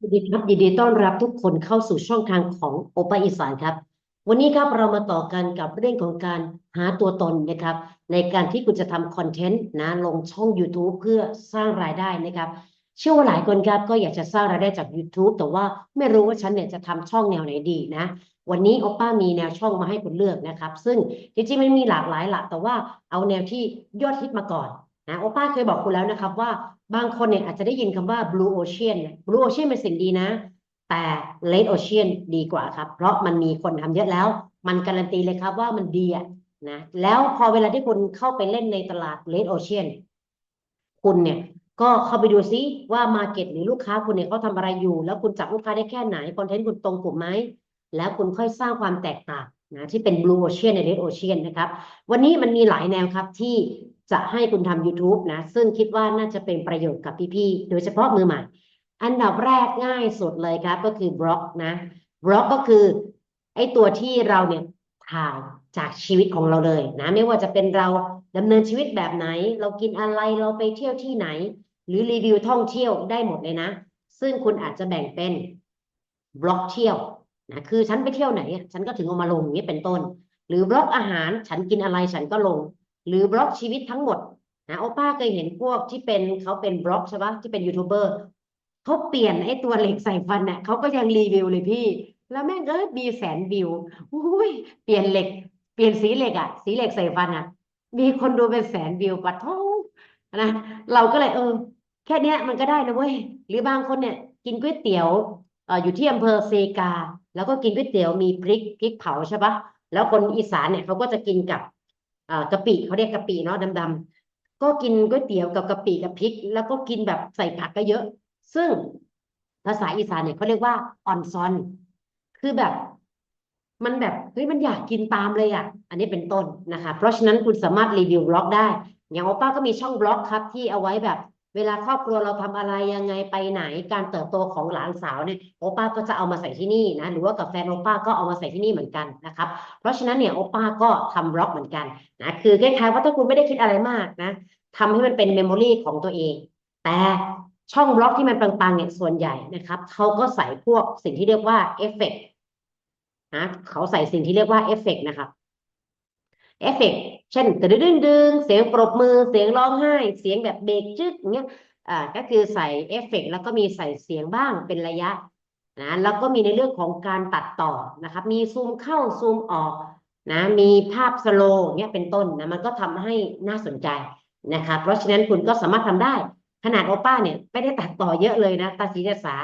สวัสดีครับยินดีต้อนรับทุกคนเข้าสู่ช่องทางของโอปาอีสานครับ วันนี้ครับเรามาต่อกันกับเรื่องของการหาตัวตนนะครับ ในการที่คุณจะทำคอนเทนต์นะลงช่อง YouTube เพื่อสร้างรายได้นะครับ เชื่อว่าหลายคนครับก็อยากจะสร้างรายได้จาก YouTube แต่ว่าไม่รู้ว่าฉันเนี่ยจะทำช่องแนวไหนดีนะ วันนี้โอป้ามีแนวช่องมาให้คุณเลือกนะครับ ซึ่งจริงๆมันมีหลากหลายหละแต่ว่าเอาแนวที่ยอดฮิตมาก่อน นะโอป้าเคยบอกคุณแล้วนะครับว่าบางคนเนี่ยอาจจะได้ยินคำว่า blue ocean blue ocean เป็นสิ่งดีนะ แต่ red ocean ดีกว่าครับ เพราะมันมีคนทำเยอะแล้ว มันการันตีเลยครับว่ามันดีอะนะแล้วพอเวลาที่คุณเข้าไปเล่นในตลาด red ocean คุณเนี่ยก็เข้าไปดูซิว่า market หรือลูกค้าคุณเนี่ยเขาทำอะไรอยู่ แล้วคุณจับลูกค้าได้แค่ไหนคอนเทนต์คุณตรงกลุ่มไหมแล้วคุณค่อยสร้างความแตกต่างนะที่เป็น blue ocean ใน red ocean นะครับ วันนี้มันมีหลายแนวครับที่ จะให้คุณทำ YouTube นะ ซึ่งคิดว่าน่าจะเป็นประโยชน์กับพี่ๆ โดยเฉพาะมือใหม่ อันดับแรกง่ายสุดเลยครับก็คือบล็อกนะบล็อกก็คือไอ้ตัวที่เราเนี่ยถ่ายจากชีวิตของเราเลยนะ ไม่ว่าจะเป็นเราดำเนินชีวิตแบบไหน เรากินอะไรเราไปเที่ยวที่ไหน หรือรีวิวท่องเที่ยวได้หมดเลยนะ ซึ่งคุณอาจจะแบ่งเป็นบล็อกเที่ยวนะคือฉันไปเที่ยวไหน ฉันก็ถึงเอามาลงอย่างนี้เป็นต้น หรือบล็อกอาหารฉันกินอะไรฉันก็ลง หรือบล็อกชีวิตทั้งหมดนะโอป้าเคยเห็นพวกที่เป็นเขาเป็นบล็อกใช่ปะที่เป็นยูทูบเบอร์เขาเปลี่ยนไอ้ตัวเหล็กใส่ฟันเนี่ยเขาก็ยังรีวิวเลยพี่ แล้วแม่งก็มีแสนวิวอุ้ยเปลี่ยนเหล็ก เปลี่ยนสีเหล็กอะสีเหล็กใส่ฟันอะมีคนดูเป็นแสนวิวปัดท้องนะเราก็เลยเออ แค่เนี้ยมันก็ได้นะเว้ยหรือบางคนเนี่ย กินก๋วยเตี๋ยวเอออยู่ที่อำเภอเซกา แล้วก็กินก๋วยเตี๋ยวมีพริกพริกเผาใช่ปะแล้วคนอีสานเนี่ยเขาก็จะกินกับ กะปิเขาเรียกกะปิเนาะดำๆก็กินก๋วยเตี๋ยวกับกะปิกับพริก แล้วก็กินแบบใส่ผักก็เยอะ ซึ่งภาษาอีสานเนี่ยเขาเรียกว่าออนซอน คือแบบ มันแบบเฮ้ยมันอยากกินตามเลยอะ อันนี้เป็นต้นนะคะ เพราะฉะนั้นคุณสามารถรีวิวบล็อกได้ อย่างโอป้าก็มีช่องบล็อกครับที่เอาไว้แบบ เวลาครอบครัวเราทำอะไรยังไงไปไหน การเติบโตของหลานสาวเนี่ยโอป้าก็จะเอามาใส่ที่นี่นะหรือว่ากับแฟนโอป้าก็เอามาใส่ที่นี่เหมือนกันนะครับเพราะฉะนั้นเนี่ยโอป้าก็ทำบล็อกเหมือนกันนะคือคล้ายๆว่าถ้าคุณไม่ได้คิดอะไรมากนะทำให้มันเป็นเมมโมรีของตัวเอง แต่ช่องบล็อกที่มันปังๆเนี่ยส่วนใหญ่นะครับเขาก็ใส่พวกสิ่งที่เรียกว่าเอฟเฟกต์นะเขาใส่สิ่งที่เรียกว่าเอฟเฟกต์นะครับเอฟเฟกต์ เช่นตึดึงดึงเสียงปรบมือเสียงร้องไห้ เสียงแบบเบรกจึ๊กอย่างเงี้ยอ่าก็คือใส่เอฟเฟกต์แล้วก็มีใส่เสียงบ้างเป็นระยะนะแล้วก็มีในเรื่องของการตัดต่อนะครับ มีซูมเข้าซูมออกนะมีภาพสโลว์เงี้ยเป็นต้นนะมันก็ทำให้น่าสนใจนะคะเพราะฉะนั้นคุณก็สามารถทำได้ ขนาดโอป้าเนี่ยไม่ได้ตัดต่อเยอะเลยนะตาสีตาสา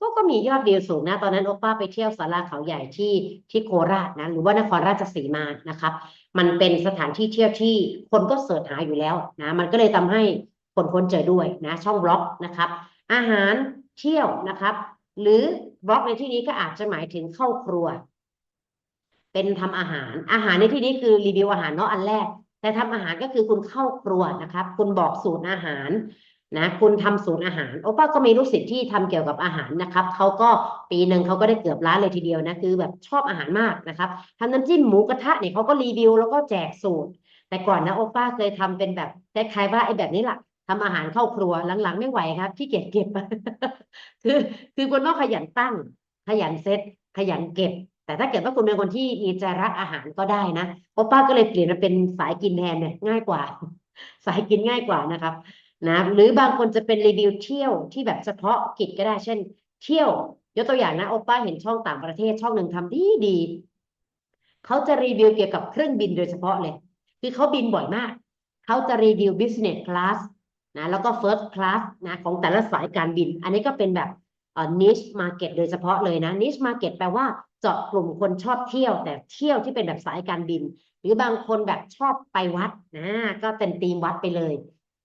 ก็ก็มียอดวิวสูงนะตอนนั้นโอป้าไปเที่ยวศาลาเขาใหญ่ที่ที่โคราชนะหรือว่านครราชสีมานะครับ มันเป็นสถานที่เที่ยวที่คนก็เสิร์ชหาอยู่แล้วนะมันก็เลยทำให้คนค้นเจอด้วยนะช่องบล็อกนะครับ อาหารเที่ยวนะครับ หรือบล็อกในที่นี้ก็อาจจะหมายถึงเข้าครัว เป็นทำอาหารอาหารในที่นี้คือรีวิวอาหารเนาะอันแรก แต่ทำอาหารก็คือคุณเข้าครัวนะครับ คุณบอกสูตรอาหาร นะคุณทำศูนย์อาหาร โอป้าก็มีลูกศิษย์ที่ทำเกี่ยวกับอาหารนะครับเขาก็ปีหนึ่งเขาก็ได้เกือบล้านเลยทีเดียวนะคือแบบชอบอาหารมากนะครับทำน้ำจิ้มหมูกระทะเนี่ยเขาก็รีวิวแล้วก็แจกสูตร แต่ก่อนนะโอป้าเคยทำเป็นแบบคล้ายๆว่าไอ้แบบนี้แหละทำอาหารเข้าครัวหลังๆ ไม่ไหวครับที่เกียจเก็บคือคือคุณต้องขยันตั้ง ขยันเซตขยันเก็บ แต่ถ้าเกิดว่าคุณเป็นคนที่มีใจรักอาหารก็ได้นะโอป้าก็เลยเปลี่ยนมาเป็นสายกินแทนเนี่ยง่ายกว่า สายกินง่ายกว่านะครับ นะหรือบางคนจะเป็นรีวิวเที่ยวที่แบบเฉพาะกิจก็ได้เช่น เที่ยวยกตัวอย่างนะโอป้าเห็นช่องต่างประเทศช่องหนึ่งทำดีดีเขาจะรีวิวเกี่ยวกับเครื่องบินโดยเฉพาะเลย คือเขาบินบ่อยมาก เขาจะรีวิว business class นะแล้วก็ first class นะของแต่ละสายการบิน อันนี้ก็เป็นแบบเอ่อ niche market โดยเฉพาะเลยนะ niche market แปลว่าเจาะกลุ่มคนชอบเที่ยว แต่เที่ยวที่เป็นแบบสายการบิน หรือบางคนแบบชอบไปวัดนะก็เป็นธีมวัดไปเลย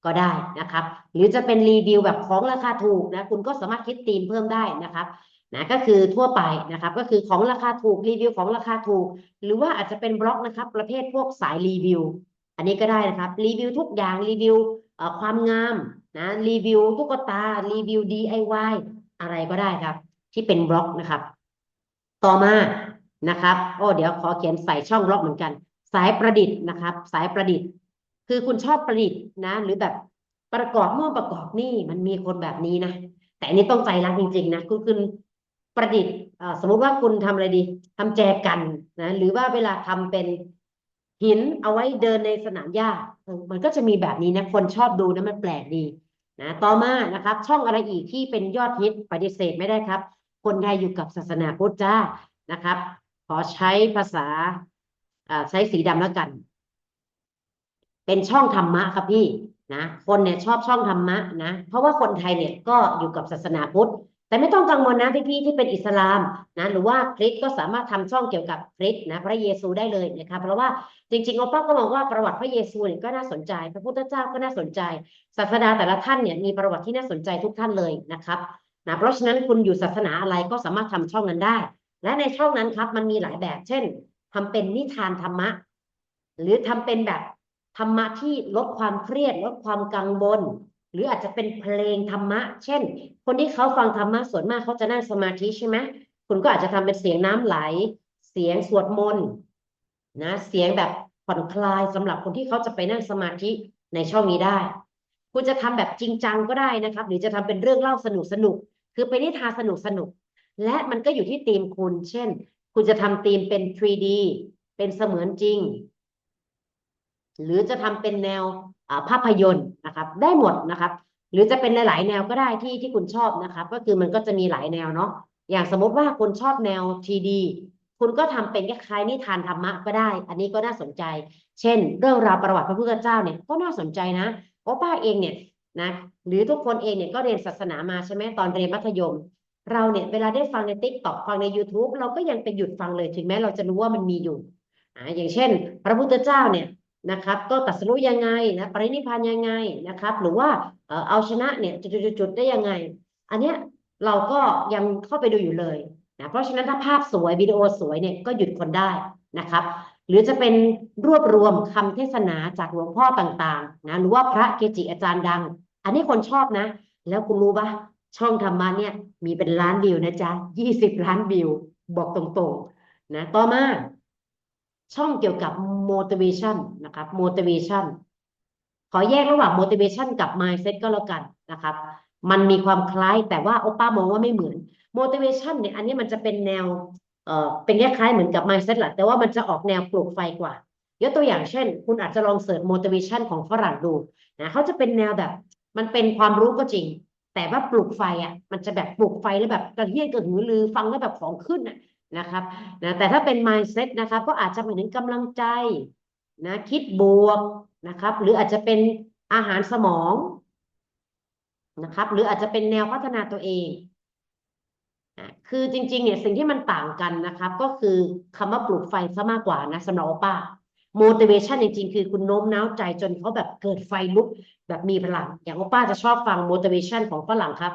ก็ได้นะครับ หรือจะเป็นรีวิวแบบของราคาถูกนะคุณก็สามารถคิดธีมเพิ่มได้นะครับนะก็คือทั่วไปนะครับ ก็คือของราคาถูกรีวิวของราคาถูก หรือว่าอาจจะเป็นบล็อกนะครับ ประเภทพวกสายรีวิว อันนี้ก็ได้นะครับรีวิวทุกอย่างรีวิวความงามนะรีวิวตุ๊กตารีวิว DIY อะไรก็ได้ครับ ที่เป็นบล็อกนะครับ ต่อมานะครับโอ้เดี๋ยวขอเขียนใส่ช่องบล็อกเหมือนกัน สายประดิษฐ์นะครับ สายประดิษฐ์ คือคุณชอบประดิษฐ์นะ หรือแบบประกอบโน่นประกอบนี่มันมีคนแบบนี้นะแต่อันนี้ต้องใจรักจริง ๆ นะคุณคุณประดิษฐ์สมมุติว่าคุณทำอะไรดีทำแจกันนะ หรือว่าเวลาทำเป็นหินเอาไว้เดินในสนามหญ้ามันก็จะมีแบบนี้นะ คนชอบดูนะมันแปลกดีนะต่อมานะครับ ช่องอะไรอีกที่เป็นยอดฮิตปฏิเสธไม่ได้ครับ คนไทยอยู่กับศาสนาพุทธจ้านะครับ ขอใช้ภาษาใช้สีดำแล้วกัน เป็นช่องธรรมะครับพี่นะคนเนี่ยชอบช่องธรรมะนะเพราะว่าคนไทยเนี่ยก็อยู่กับศาสนาพุทธ แต่ไม่ต้องกังวลนะพี่ๆที่เป็นอิสลามนะหรือว่าคริสก็สามารถทำช่องเกี่ยวกับคริสนะพระเยซูได้เลยนะครับเพราะว่าจริงๆโอป้าก็มองว่าประวัติพระเยซูเนี่ยก็น่าสนใจ พระพุทธเจ้าก็น่าสนใจ ศาสดาแต่ละท่านเนี่ยมีประวัติที่น่าสนใจทุกท่านเลยนะครับนะเพราะฉะนั้นคุณอยู่ศาสนาอะไรก็สามารถทำช่องนั้นได้ และในช่องนั้นครับมันมีหลายแบบ เช่นทำเป็นนิทานธรรมะ หรือทำเป็นแบบ ธรรมะที่ลดความเครียด ลดความกังวลหรืออาจจะเป็นเพลงธรรมะ เช่น คนที่เขาฟังธรรมะส่วนมากเขาจะนั่งสมาธิใช่ไหมคุณก็อาจจะทำเป็นเสียงน้ำไหล เสียงสวดมนต์นะเสียงแบบผ่อนคลายสำหรับคนที่เขาจะไปนั่งสมาธิในช่องนี้ได้ คุณจะทำแบบจริงจังก็ได้นะครับ หรือจะทำเป็นเรื่องเล่าสนุกสนุกคือเป็นนิทานสนุกสนุกและมันก็อยู่ที่ธีมคุณ เช่น คุณจะทำธีมเป็น 3D เป็นเสมือนจริง หรือจะทำเป็นแนวภาพยนตร์นะครับ ได้หมดนะครับ หรือจะเป็นหลาย ๆ แนวก็ได้ที่ที่คุณชอบนะครับ ก็คือมันก็จะมีหลายแนวเนาะอย่างสมมติว่าคุณชอบแนว 3D คุณก็ทำเป็นคล้ายๆนิทานธรรมะก็ได้ อันนี้ก็น่าสนใจ เช่น เรื่องราวประวัติพระพุทธเจ้าเนี่ยก็น่าสนใจนะโอป้าเองเนี่ยนะหรือทุกคนเองเนี่ยก็เรียนศาสนามาใช่ไหมตอนเรียนมัธยม เราเนี่ยเวลาได้ฟังในติ๊กต็อกฟังใน YouTube เราก็ยังไปหยุดฟังเลยถึงแม้เราจะรู้ว่ามันมีอยู่อ่าอย่างเช่น พระพุทธเจ้าเนี่ย นะครับ ก็ตรัสรู้ยังไงนะปรินิพานยังไงนะครับ หรือว่าเอาชนะเนี่ยจุดๆได้ยังไง อันเนี้ยเราก็ยังเข้าไปดูอยู่เลยนะเพราะฉะนั้นถ้าภาพสวยวิดีโอสวยเนี่ยก็หยุดคนได้นะครับ หรือจะเป็นรวบรวมคำเทศนาจากหลวงพ่อต่างๆนะหรือว่าพระเกจิอาจารย์ดัง อันนี้คนชอบนะ แล้วคุณรู้ปะช่องธรรมะเนี่ยมีเป็นล้านวิวนะจ๊ะยี่สิบล้านวิว บอกตรงๆนะต่อมา ช่องเกี่ยวกับ motivation นะครับ motivation ขอแยกระหว่าง motivation กับ mindset ก็แล้วกันนะครับ มันมีความคล้ายแต่ว่าโอป้ามองว่าไม่เหมือน motivation เนี่ยอันนี้มันจะเป็นแนวเอ่อเป็นคล้ายๆเหมือนกับ mindset แหละแต่ว่ามันจะออกแนวปลุกไฟกว่ายกตัวอย่างเช่น คุณอาจจะลองเสิร์ช motivation ของฝรั่งดูนะเขาจะเป็นแนวแบบ มันเป็นความรู้ก็จริง แต่ว่าปลุกไฟอะมันจะแบบปลุกไฟแล้วแบบกระเฮี้ยนกระหือรือฟังแล้วแบบของขึ้นอะ นะครับนะแต่ถ้าเป็น mindset นะครับ ก็อาจจะหมายถึงกำลังใจนะคิดบวกนะครับ หรืออาจจะเป็นอาหารสมองนะครับ หรืออาจจะเป็นแนวพัฒนาตัวเองอะคือจริงๆเนี่ยสิ่งที่มันต่างกันนะครับ ก็คือคำว่าปลุกไฟซะมากกว่านะสำหรับโอป้า motivation จริงๆ คือคุณโน้มน้าวใจจนเขาแบบเกิดไฟลุกแบบมีพลัง อย่างโอป้าจะชอบฟัง motivation ของฝรั่งครับ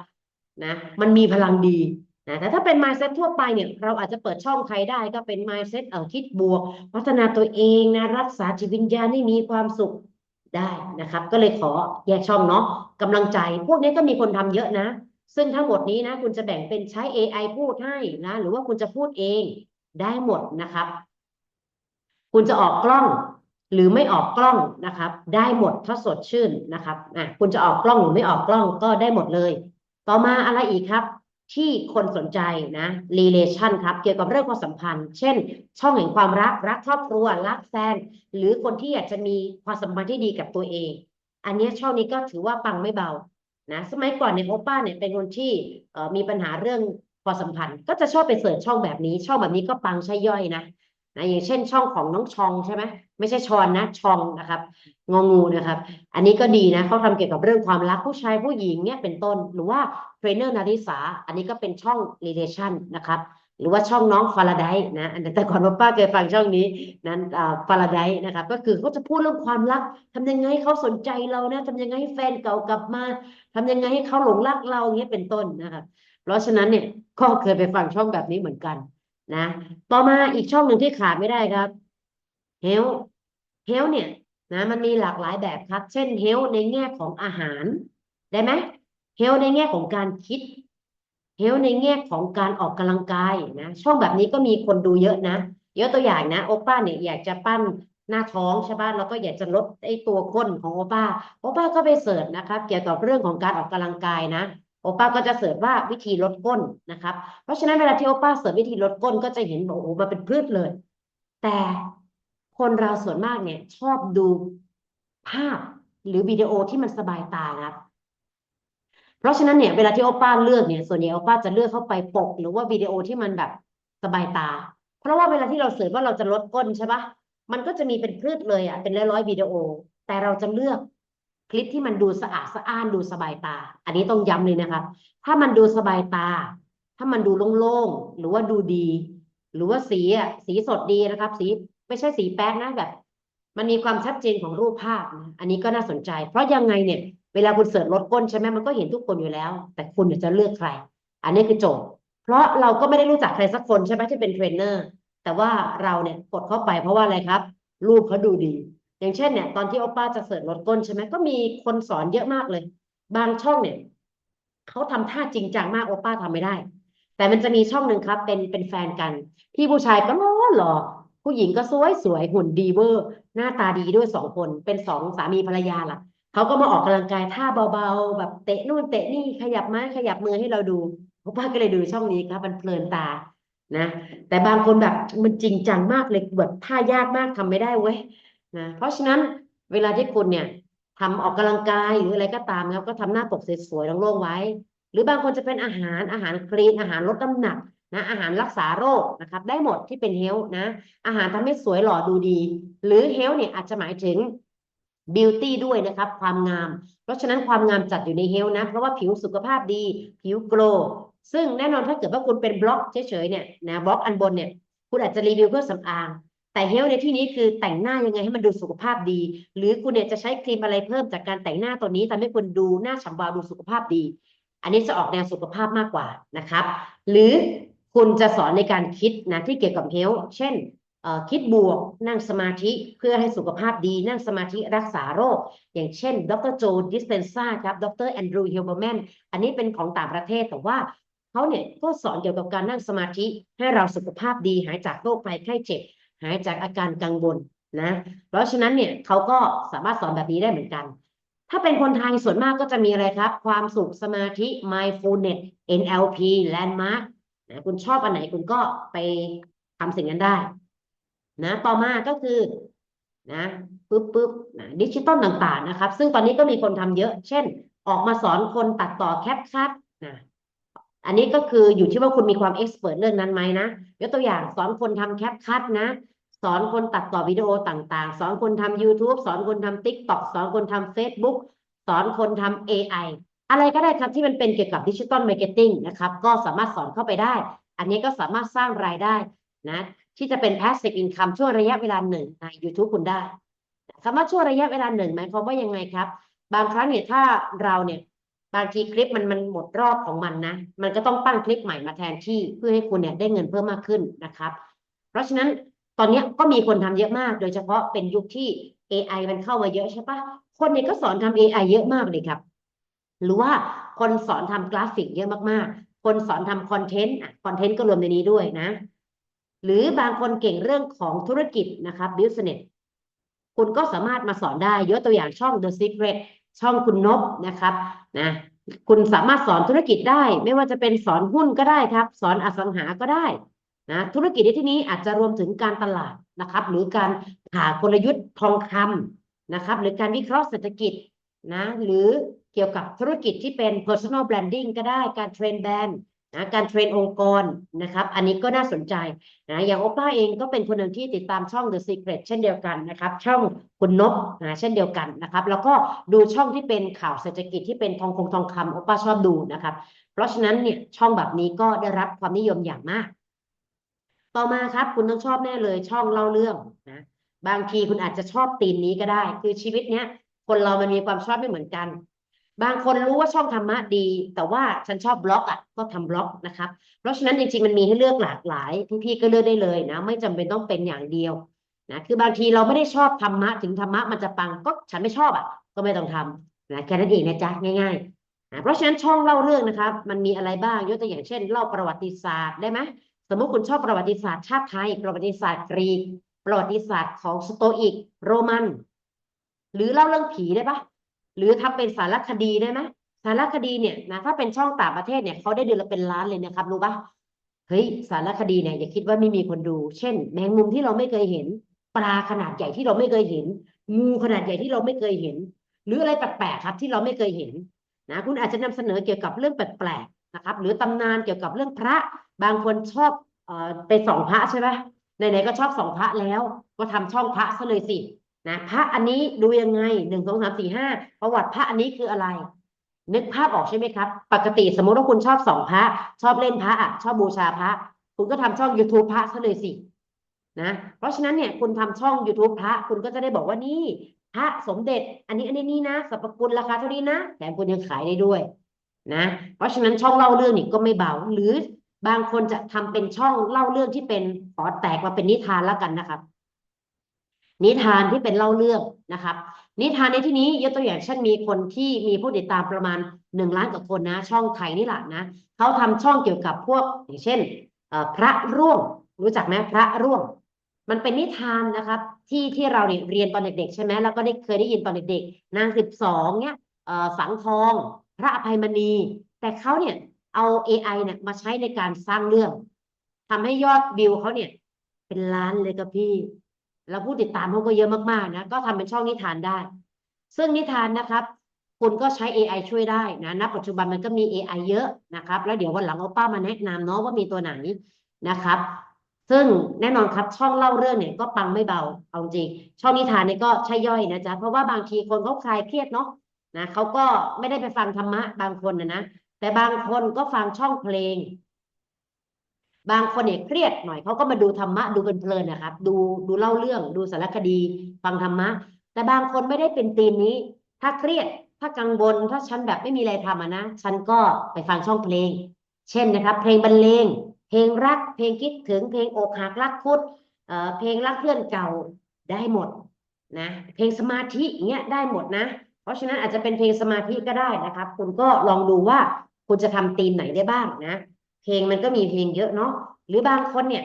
นะ มันมีพลังดี นะแต่ถ้าเป็น mindset ทั่วไปเนี่ยเราอาจจะเปิดช่องใครได้ก็เป็น mindset เออคิดบวก พัฒนาตัวเองนะรักษาจิตวิญญาณให้มีความสุขได้นะครับ ก็เลยขอแยกช่องเนาะกำลังใจ พวกนี้ก็มีคนทำเยอะนะ ซึ่งทั้งหมดนี้นะคุณจะแบ่งเป็นใช้ AI พูดให้นะหรือว่าคุณจะพูดเองได้หมดนะครับ คุณจะออกกล้องหรือไม่ออกกล้องนะครับ ได้หมดถ้าสดชื่นนะครับอะคุณจะออกกล้องหรือไม่ออกกล้องก็ได้หมดเลย ต่อมาอะไรอีกครับ ที่คนสนใจนะ relation ครับ เกี่ยวกับเรื่องความสัมพันธ์ เช่น ช่องแห่งความรัก รักครอบครัว รักแฟน หรือคนที่อยากจะมีความสัมพันธ์ที่ดีกับตัวเอง อันนี้ช่องนี้ก็ถือว่าปังไม่เบา นะ สมัยก่อนในี่ยโอป้าเนี่ยเป็นคนที่มีปัญหาเรื่องความสัมพันธ์ ก็จะชอบไปเสิร์ชช่องแบบนี้ ช่องแบบนี้ก็ปังใช่ย่อยนะ นะอย่างเช่นช่องของน้องชองใช่ไหมไม่ใช่ชอนนะชองนะครับ งองูนะครับ อันนี้ก็ดีนะเขาทำเกี่ยวกับเรื่องความรักผู้ชายผู้หญิงเนี่ยเป็นต้น หรือว่าเทรนเนอร์นาริสาอันนี้ก็เป็นช่อง relation นะครับ หรือว่าช่องน้องฟาราไดนะอันแต่ก่อนว่าป้าเคยฟังช่องนี้นั้นฟาราไดนะครับ ก็คือเขาจะพูดเรื่องความรักทำยังไงให้เขาสนใจเรานะทำยังไงให้แฟนเก่ากลับมาทำยังไงให้เขาหลงรักเราอย่างเงี้ยเป็นต้นนะครับ เพราะฉะนั้นเนี่ยก็เคยไปฟังช่องแบบนี้เหมือนกัน นะต่อมาอีกช่องหนึ่งที่ขาดไม่ได้ครับเฮลเฮลเนี่ยนะมันมีหลากหลายแบบครับ เช่นเฮลในแง่ของอาหารได้ไหมเฮลในแง่ของการคิดเฮลในแง่ของการออกกำลังกายนะช่องแบบนี้ก็มีคนดูเยอะนะยกตัวอย่างนะโอป้าเนี่ยอยากจะปั้นหน้าท้องใช่ป่ะแล้วก็อยากจะลดไอ้ตัวก้นของโอป้า โอป้าก็ไปเสิร์ชนะครับ เกี่ยวกับเรื่องของการออกกำลังกายนะ โอป้าก็จะเสิร์ชว่าวิธีลดก้นนะครับ เพราะฉะนั้นเวลาที่โอป้าเสิร์ชวิธีลดก้นก็จะเห็นบอกโอ้มาเป็นพืชเลย แต่คนเราส่วนมากเนี่ย ชอบดูภาพหรือวิดีโอที่มันสบายตาครับ เพราะฉะนั้นเนี่ยเวลาที่โอป้าเลือกเนี่ย ส่วนใหญ่โอป้าจะเลือกเข้าไปปก หรือว่าวิดีโอที่มันแบบสบายตา เพราะว่าเวลาที่เราเสิร์ชว่าเราจะลดก้นใช่ปะมันก็จะมีเป็นพืชเลยอะเป็นร้อยๆวิดีโอ แต่เราจะเลือก คลิปที่มันดูสะอาดสะอ้านดูสบายตา อันนี้ต้องย้ำเลยนะครับถ้ามันดูสบายตา ถ้ามันดูโล่งๆหรือว่าดูดี หรือว่าสีอะสีสดดีนะครับ สีไม่ใช่สีแป๊ดนะแบบ มันมีความชัดเจนของรูปภาพนะอันนี้ก็น่าสนใจ เพราะยังไงเนี่ย เวลาคุณเสิร์ชลดก้นใช่ไหมมันก็เห็นทุกคนอยู่แล้ว แต่คุณจะเลือกใคร อันนี้คือโจทย์ เพราะเราก็ไม่ได้รู้จักใครสักคนใช่ไหมที่เป็นเทรนเนอร์แต่ว่าเราเนี่ยกดเข้าไปเพราะว่าอะไรครับ รูปเขาดูดี อย่างเช่นเนี่ยตอนที่โอป้าจะเสิร์ชลดก้นใช่ไหมก็มีคนสอนเยอะมากเลย บางช่องเนี่ยเขาทำท่าจริงจังมากโอป้าทำไม่ได้ แต่มันจะมีช่องหนึ่งครับ เป็นเป็นแฟนกันพี่ผู้ชายก็หล่อหล่อผู้หญิงก็สวยสวยหุ่นดีเวอร์ หน้าตาดีด้วยสองคนเป็นสองสามีภรรยาล่ะเขาก็มาออกกำลังกายท่าเบาๆ แบบเตะนู่นเตะนี่ขยับไม้ขยับมือให้เราดูโอป้าก็เลยดูช่องนี้ครับ มันเพลินตานะแต่บางคนแบบมันจริงจังมากเลยแบบท่ายากมากทำไม่ได้เว้ย นะเพราะฉะนั้นเวลาที่คุณเนี่ยทำออกกำลังกายหรืออะไรก็ตามครับ ก็ทำหน้าปกสวยๆโล่งๆไว้ หรือบางคนจะเป็นอาหารอาหารคลีนอาหารลดน้ำหนักนะอาหารรักษาโรคนะครับ ได้หมดที่เป็นเฮล์นะ อาหารทำให้สวยหล่อดูดี หรือเฮล์เนี่ยอาจจะหมายถึงบิวตี้ด้วยนะครับ ความงาม เพราะฉะนั้นความงามจัดอยู่ในเฮล์นะ เพราะว่าผิวสุขภาพดี ผิวโกลว์ซึ่งแน่นอนถ้าเกิดว่าคุณเป็นบล็อกเฉยๆเนี่ยนะบล็อกอันบนเนี่ย คุณอาจจะรีวิวเครื่องสำอาง แต่เฮลในที่นี้คือแต่งหน้ายังไงให้มันดูสุขภาพดี หรือคุณเนี่ยจะใช้ครีมอะไรเพิ่มจากการแต่งหน้าตัวนี้ทำให้คุณดูหน้าฉ่ำวาวดูสุขภาพดี อันนี้จะออกแนวสุขภาพมากกว่านะครับ หรือคุณจะสอนในการคิดนะที่เกี่ยวกับเฮลเช่นคิดบวกนั่งสมาธิเพื่อให้สุขภาพดี นั่งสมาธิรักษาโรค อย่างเช่น ดรโจดิสเพนซาครับ ดรแอนดรูว์ฮิลเบอร์แมนอันนี้เป็นของต่างประเทศแต่ว่าเขาเนี่ยก็สอนเกี่ยวกับการนั่งสมาธิให้เราสุขภาพดีหายจากโรคภัยไข้เจ็บ หายจากอาการกังวลนะ เพราะฉะนั้นเนี่ยเขาก็สามารถสอนแบบนี้ได้เหมือนกัน ถ้าเป็นคนไทยส่วนมากก็จะมีอะไรครับ ความสุขสมาธิ mindfulness NLP landmark นะคุณชอบอันไหนคุณก็ไปทำสิ่งนั้นได้ นะ ต่อมาก็คือนะปึ๊บปึ๊บนะดิจิตอลต่างๆนะครับ ซึ่งตอนนี้ก็มีคนทำเยอะ เช่น ออกมาสอนคนตัดต่อแคปคัทนะอันนี้ก็คืออยู่ที่ว่าคุณมีความเอ็กซ์เพรสเรื่องนั้นไหมนะยกตัวอย่างสอนคนทำแคปคัทนะ สอนคนตัดต่อวิดีโอต่างๆ สอนคนทำ YouTube สอนคนทำ TikTok สอนคนทำ Facebook สอนคนทำ AI อะไรก็ได้ครับที่มันเป็นเกี่ยวกับดิจิ t a ลมาร์เก็ตติ้งนะครับก็สามารถสอนเข้าไปได้ อันนี้ก็สามารถสร้างรายได้นะที่จะเป็น passive income ช่วงระยะเวลาหนึ่งใน YouTube คุณได้คำว่าช่วงระยะเวลาหนึ่งหมายความว่ายังไงครับ บางครั้งเนี่ยถ้าเราเนี่ยบางทีคลิปมันมันหมดรอบของมันนะ มันก็ต้องปั้นคลิปใหม่มาแทนที่เพื่อให้คุณเนี่ยได้เงินเพิ่มมากขึ้นนะครับ เพราะฉะนั้น ตอนนี้ก็มีคนทำเยอะมาก โดยเฉพาะเป็นยุคที่ AI มันเข้ามาเยอะใช่ปะคนเนี่ยก็สอนทำ AI เยอะมากเลยครับ หรือว่าคนสอนทำกราฟิกเยอะมากๆ คนสอนทำคอนเทนต์คอนเทนต์ก็รวมในนี้ด้วยนะ หรือบางคนเก่งเรื่องของธุรกิจนะครับ business คุณก็สามารถมาสอนได้ยกตัวอย่างช่อง The Secret ช่องคุณนบนะครับนะคุณสามารถสอนธุรกิจได้ ไม่ว่าจะเป็นสอนหุ้นก็ได้ครับ สอนอสังหาก็ได้ นะธุรกิจในที่นี้อาจจะรวมถึงการตลาดนะครับ หรือการหากลยุทธ์ทองคำนะครับ หรือการวิเคราะห์เศรษฐกิจนะหรือเกี่ยวกับธุรกิจที่เป็น personal branding ก็ได้การเทรนแบรนด์นะการเทรนองค์กรนะครับ อันนี้ก็น่าสนใจนะอย่างโอป้าเองก็เป็นคนหนึ่งที่ติดตามช่อง The Secret เช่นเดียวกันนะครับ ช่องคุณนบนะเช่นเดียวกันนะครับ แล้วก็ดูช่องที่เป็นข่าวเศรษฐกิจที่เป็นทองคงทองคำโอป้าชอบดูนะครับ เพราะฉะนั้นเนี่ยช่องแบบนี้ก็ได้รับความนิยมอย่างมาก ต่อมาครับ คุณต้องชอบแน่เลยช่องเล่าเรื่องนะบางทีคุณอาจจะชอบธีมนี้ก็ได้ คือชีวิตเนี้ย คนเรามันมีความชอบไม่เหมือนกัน บางคนรู้ว่าช่องธรรมะดี แต่ว่าฉันชอบบล็อกอะก็ทำบล็อกนะครับ เพราะฉะนั้นจริงๆมันมีให้เลือกหลากหลายพี่ๆก็เลือกได้เลยนะ ไม่จำเป็นต้องเป็นอย่างเดียวนะคือบางทีเราไม่ได้ชอบธรรมะถึงธรรมะมันจะปังก็ฉันไม่ชอบอะ ก็ไม่ต้องทำนะแค่นั้นเองนะจ๊ะง่ายๆนะเพราะฉะนั้นช่องเล่าเรื่องนะครับ มันมีอะไรบ้างยกตัวอย่างเช่น เล่าประวัติศาสตร์ได้ไหม มมติคุณชอบประวัติศาสตร์ชาติไทย ประวัติศาสตร์กรีก ประวัติศาสตร์ของสโตอิก โรมัน หรือเล่าเรื่องผีได้ปะหรือทำเป็นสารคดีได้ไหมสารคดีเนี่ยนะถ้าเป็นช่องต่างประเทศเนี่ยเขาได้เดือนละเป็นล้านเลยนะครับรู้ปะเฮ้ยสารคดีเนี่ยอย่าคิดว่าไม่มีคนดู เช่น แมงมุมที่เราไม่เคยเห็น ปลาขนาดใหญ่ที่เราไม่เคยเห็น งูขนาดใหญ่ที่เราไม่เคยเห็น หรืออะไรแปลกๆครับที่เราไม่เคยเห็นนะคุณอาจจะนำเสนอเกี่ยวกับเรื่องแปลกๆ นะครับ หรือตำนานเกี่ยวกับเรื่องพระ บางคนชอบไปส่องพระใช่ไหมไหนๆก็ชอบส่องพระแล้ว ก็ทำช่องพระซะเลยสินะพระอันนี้ดูยังไงหนึ่งสองสามสี่ห้าประวัติพระอันนี้คืออะไร นึกภาพออกใช่ไหมครับ ปกติสมมติว่าคุณชอบส่องพระ ชอบเล่นพระอะชอบบูชาพระ คุณก็ทำช่อง YouTube พระซะเลยสินะเพราะฉะนั้นเนี่ยคุณทำช่อง YouTube พระ คุณก็จะได้บอกว่านี่พระสมเด็จ อันนี้อันนี้นี่นะสรรพคุณราคาเท่านี้นะแถมคุณยังขายได้ด้วย นะเพราะฉะนั้นช่องเล่าเรื่องนี่ก็ไม่เบา หรือบางคนจะทำเป็นช่องเล่าเรื่องที่เป็นขอแตกมาเป็นนิทานแล้วกันนะครับ นิทานที่เป็นเล่าเรื่องนะครับ นิทานในที่นี้ยกตัวอย่างเช่นมีคนที่มีผู้ติดตามประมาณหนึ่งล้านกว่าคนนะ ช่องไทยนี่แหละนะเขาทำช่องเกี่ยวกับพวกอย่างเช่นพระร่วงรู้จักไหมพระร่วง มันเป็นนิทานนะครับ ที่ที่เราเนี่ยเรียนตอนเด็กๆใช่ไหมแล้วก็ได้เคยได้ยินตอนเด็กๆนางสิบสองเนี่ยเอ่อสังทอง ระอภัยมณี แต่เขาเนี่ยเอา AI เนี่ยมาใช้ในการสร้างเรื่องทำให้ยอดวิวเขาเนี่ย เป็นล้านเลยกับพี่แล้วผู้ติดตามเขาก็เยอะมากๆนะก็ทำเป็นช่องนิทานได้ ซึ่งนิทานนะครับคุณก็ใช้ AI ช่วยได้นะณปัจจุบันมันก็มี AI เยอะนะครับ แล้วเดี๋ยววันหลังเอาป้ามาแนะนำเนาะว่ามีตัวไหนนะครับ ซึ่งแน่นอนครับช่องเล่าเรื่องเนี่ยก็ปังไม่เบาเอาจริง ช่องนิทานเนี่ยก็ใช่ย่อยนะจ๊ะเพราะว่าบางทีคนเขาคลายเครียดเนาะ นะเขาก็ไม่ได้ไปฟังธรรมะบางคนนะนะแต่บางคนก็ฟังช่องเพลง บางคนเนี่ยเครียดหน่อยเขาก็มาดูธรรมะดูเป็นเพลินนะครับ ดูดูเล่าเรื่อง ดูสารคดี ฟังธรรมะ แต่บางคนไม่ได้เป็นธีมนี้ ถ้าเครียดถ้ากังวลถ้าฉันแบบไม่มีอะไรทำนะฉันก็ไปฟังช่องเพลง เช่นนะครับ เพลงบรรเลงเพลงรัก เพลงคิดถึงเพลงอกหักรักคุดเออเพลงรักเพื่อนเก่าได้หมดนะ เพลงสมาธิอย่างเงี้ยได้หมดนะ เพราะฉะนั้นอาจจะเป็นเพลงสมาธิก็ได้นะครับ คุณก็ลองดูว่าคุณจะทำธีมไหนได้บ้างนะ เพลงมันก็มีเพลงเยอะเนาะหรือบางคนเนี่ย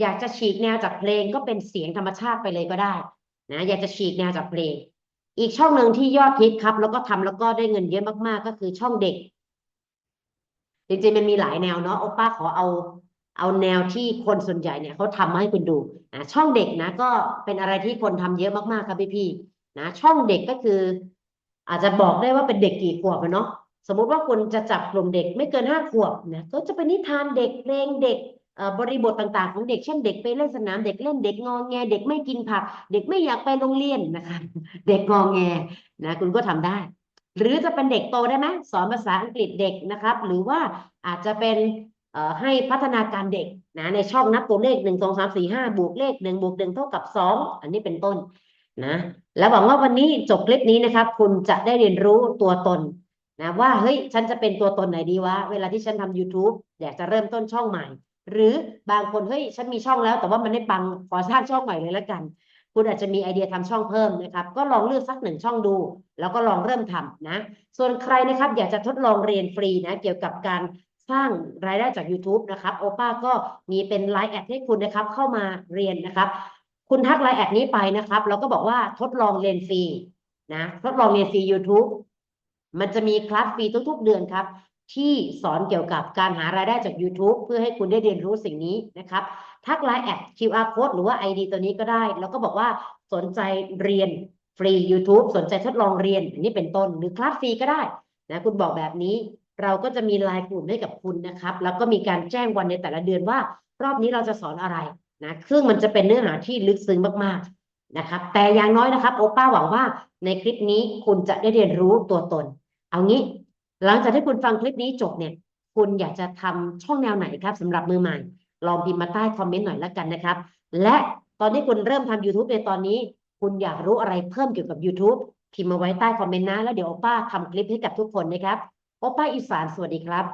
อยากจะฉีกแนวจากเพลงก็เป็นเสียงธรรมชาติไปเลยก็ได้นะอยากจะฉีกแนวจากเพลง อีกช่องหนึ่งที่ยอดฮิตครับ แล้วก็ทำแล้วก็ได้เงินเยอะมากๆ ก็คือช่องเด็ก จริงๆมันมีหลายแนวเนาะโอป้าขอเอาเอาแนวที่คนส่วนใหญ่เนี่ยเขาทำมาให้คุณดูนะช่องเด็กนะ ก็เป็นอะไรที่คนทำเยอะมากๆครับพี่ๆ นะช่องเด็กก็คือ อาจจะบอกได้ว่าเป็นเด็กกี่ขวบเนาะสมมุติว่าคุณจะจับกลุ่มเด็กไม่เกินห้าขวบนะก็จะเป็นนิทานเด็กเพลงเด็กบริบทต่างๆ ของเด็กเช่นเด็กไปเล่นสนามเด็กเล่นเด็กงอแง เด็กไม่กินผัก เด็กไม่อยากไปโรงเรียนนะคะ เด็กงอแงนะคุณก็ทำได้ หรือจะเป็นเด็กโตได้ไหมสอนภาษาอังกฤษเด็กนะครับ หรือว่าอาจจะเป็นให้พัฒนาการเด็กนะในช่องนับตัวเลขหนึ่งสองสามสี่ห้าบวกเลขหนึ่งบวกหนึ่งเท่ากับสองอันนี้เป็นต้น นะแล้วหวังว่าวันนี้จบคลิปนี้นะครับ คุณจะได้เรียนรู้ตัวตนนะว่าเฮ้ยฉันจะเป็นตัวตนไหนดีวะเวลาที่ฉันทำ YouTube อยากจะเริ่มต้นช่องใหม่ หรือบางคนเฮ้ยฉันมีช่องแล้ว แต่ว่ามันไม่ปังขอสร้างช่องใหม่เลยละกัน คุณอาจจะมีไอเดียทำช่องเพิ่มนะครับ ก็ลองเลือกสักหนึ่งช่องดู แล้วก็ลองเริ่มทำนะ ส่วนใครนะครับอยากจะทดลองเรียนฟรีนะ เกี่ยวกับการสร้างรายได้จาก YouTube นะครับโอป้าก็มีเป็นไลน์แอดให้คุณนะครับ เข้ามาเรียนนะครับ คุณทักไลน์แอดนี้ไปนะครับแล้วก็บอกว่าทดลองเรียนฟรีนะทดลองเรียนฟรี YouTube มันจะมีคลาสฟรีทุก ๆ เดือนครับ ที่สอนเกี่ยวกับการหารายได้จาก YouTube เพื่อให้คุณได้เรียนรู้สิ่งนี้นะครับ ทักไลน์แอด QR code หรือว่า ID ตัวนี้ก็ได้ แล้วก็บอกว่าสนใจเรียนฟรี YouTube สนใจทดลองเรียนอันนี้เป็นต้นหรือคลาสฟรีก็ได้นะคุณบอกแบบนี้เราก็จะมีไลน์กลุ่มให้กับคุณนะครับ แล้วก็มีการแจ้งวันในแต่ละเดือนว่า รอบนี้เราจะสอนอะไร นะซึ่งมันจะเป็นเนื้อหาที่ลึกซึ้งมากๆนะครับ แต่อย่างน้อยนะครับ โอป้าหวังว่าในคลิปนี้คุณจะได้เรียนรู้ตัวตน เอางี้ หลังจากที่คุณฟังคลิปนี้จบเนี่ย คุณอยากจะทำช่องแนวไหนครับสำหรับมือใหม่ ลองพิมพ์มาใต้คอมเมนต์หน่อยละกันนะครับ และตอนที่คุณเริ่มทำ YouTube ในตอนนี้ คุณอยากรู้อะไรเพิ่มเกี่ยวกับ YouTube พิมพ์มาไว้ใต้คอมเมนต์นะแล้วเดี๋ยวโอป้าทำคลิปให้กับทุกคนนะครับโอป้าอีสานสวัสดีครับ